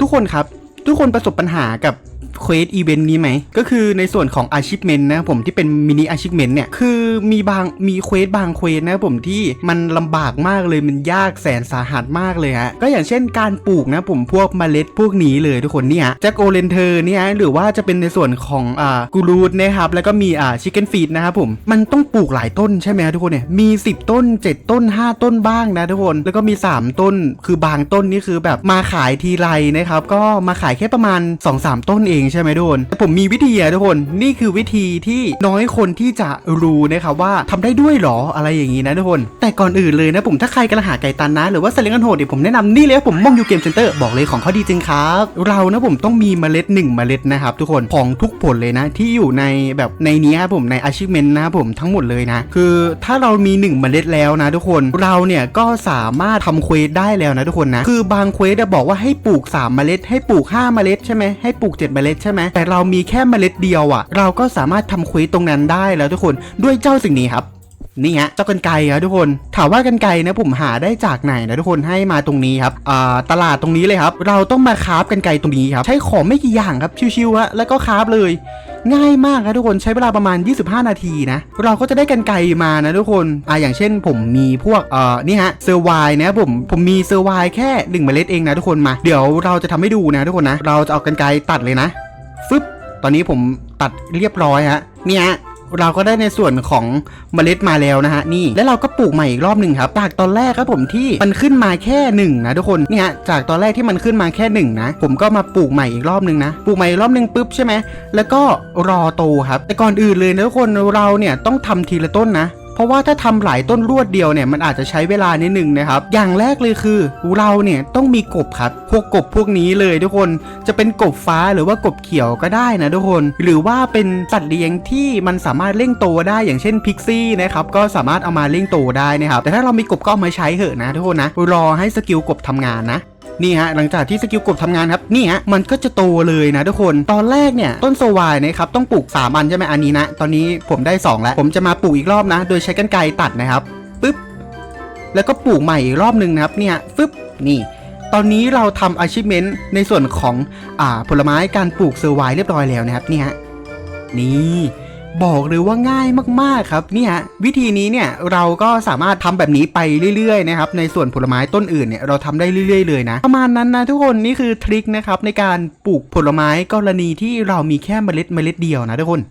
ทุกคนครับ ทุกคนประสบปัญหากับ เควสอีเวนต์นี้ไหม ก็คือในส่วนของ achievement นะผมที่เป็นมินิ achievement เนี่ย คือมีบางมีเควสบางเควสนะผมที่มันลำบากมากเลยมันยากแสนสาหัสมากเลยฮะ ก็อย่างเช่นการปลูกนะผมพวกเมล็ดพวกนี้เลยทุกคนเนี่ยแจ็คโอเลนเทอร์เนี่ยหรือว่าจะเป็นในส่วนของอ่ากูรูดนะครับแล้วก็มีอ่าชิคเก้นฟีดนะครับผมมันต้องปลูกหลายต้นใช่ไหมฮะทุกคนเนี่ยมี 10 ต้น 7 ต้น 5 ต้นบ้างนะทุกคนแล้วก็มี 3 ต้นคือบางต้นนี่คือแบบมาขายทีไรนะครับก็มาขายแค่ประมาณ 2-3 ต้นเองใช่ไหมทุกคนแต่ผมมีวิธีอะทุกคนนี่คือวิธีที่น้อยคนที่จะรู้นะครับว่าทำได้ด้วยหรออะไรอย่างนี้นะทุกคน แต่ก่อนอื่นเลยนะผมถ้าใครกำลังหาไก่ตันนะ หรือว่าสเลงกันโหดเดี๋ยวผมแนะนำนี่เลยผมมองยูเกมเซ็นเตอร์บอกเลยของเขาดีจริงครับ เรานะผมต้องมีเมล็ดหนึ่งเมล็ดนะครับทุกคนของทุกผลเลยนะ ที่อยู่ในแบบในนี้ครับผมใน achievement นะครับผมทั้งหมดเลยนะ คือถ้าเรามีหนึ่งเมล็ดแล้วนะทุกคนเราเนี่ยก็สามารถทำเควสได้แล้วนะทุกคนนะคือบางเควสจะบอกว่าให้ปลูก 3 เมล็ด ให้ปลูก 5 เมล็ดใช่ไหมให้ปลูก 7 เมล็ดใช่ไหมแต่เรามีแค่เมล็ดเดียวอะ่ะ เราก็สามารถทำเควสตรงนั้นได้แล้วทุกคนด้วยเจ้าสิ่งนี้ครับนี่ฮะเจ้ากันไกรครับทุกคนถามว่ากันไกรนะผมหาได้จากไหนนะทุกคนให้มาตรงนี้ครับอ่าตลาดตรงนี้เลยครับ เราต้องมาคราฟกันไกรตรงนี้ครับ ใช้ของไม่กี่อย่างครับชิวๆฮะแล้วก็คราฟเลย ง่ายมากครับทุกคนใช้เวลาประมาณ 25 นาทีนะเราก็จะได้กันไกรมานะทุกคนอ่าอย่างเช่น ผมมีพวกเอ่อนี่ฮะเซอร์ไวนะผมผมมีเซอร์ไวแค่1เมล็ดเองนะทุกคนมา เดี๋ยวเราจะทำให้ดูนะทุกคนนะ เราจะเอากันไกตัดเลยนะ ฟึบตอนนี้ผมตัดเรียบร้อยฮะเนี่ยฮะเราก็ได้ในส่วนของเมล็ดมาแล้วนะฮะนี่แล้วเราก็ปลูกใหม่อีกรอบหนึ่งครับจากตอนแรกครับผมที่มันขึ้นมาแค่หนึ่งนะทุกคนเนี่ยจากตอนแรกที่มันขึ้นมาแค่หนึ่งนะผมก็มาปลูกใหม่อีกรอบหนึ่งนะปลูกใหม่อีกรอบหนึ่งปุ๊บใช่ไหมแล้วก็รอโตครับแต่ก่อนอื่นเลยนะทุกคนเราเนี่ยต้องทำทีละต้นนะ ราะว่าถ้าทำหลายต้นรวดเดียวเนี่ยมันอาจจะใช้เวลานิดนึงนะครับ อย่างแรกเลยคือ เราเนี่ยต้องมีกบครับพวกกบพวกนี้เลยทุกคนจะเป็นกบฟ้าหรือว่ากบเขียวก็ได้นะทุกคน หรือว่าเป็นสัตว์เลี้ยงที่มันสามารถเร่งโตได้อย่างเช่นพิกซี่นะครับก็สามารถเอามาเร่งโตได้นะครับแต่ถ้าเรามีกบก็เอามาใช้เถอะนะทุกคนนะรอให้สกิลกบทำงานนะ นี่ฮะหลังจากที่สกิลกบทำงานครับนี่ฮะมันก็จะโตเลยนะทุกคนตอนแรกเนี่ยต้นโซวายนะครับต้องปลูก3อันใช่ไหมอันนี้นะตอนนี้ผมได้ 2 แล้ว ผมจะมาปลูกอีกรอบนะ โดยใช้กรรไกรตัดนะครับปึ๊บแล้วก็ปลูกใหม่อีกรอบหนึ่งนะครับเนี่ยปึ๊บนี่ตอนนี้เราทำ achievement ในส่วนของอ่าผลไม้การปลูกเซอร์ไวเรียบร้อยแล้วนะครับนี่ยนี่ บอกเลยว่าง่ายมากๆครับเนี่ยวิธีนี้เนี่ยเราก็สามารถทำแบบนี้ไปเรื่อยๆนะครับในส่วนผลไม้ต้นอื่นเนี่ยเราทำได้เรื่อยๆเลยนะประมาณนั้นนะทุกคนนี่คือทริคนะครับในการปลูกผลไม้กรณีที่เรามีแค่เมล็ดเมล็ดเดียวนะทุกคน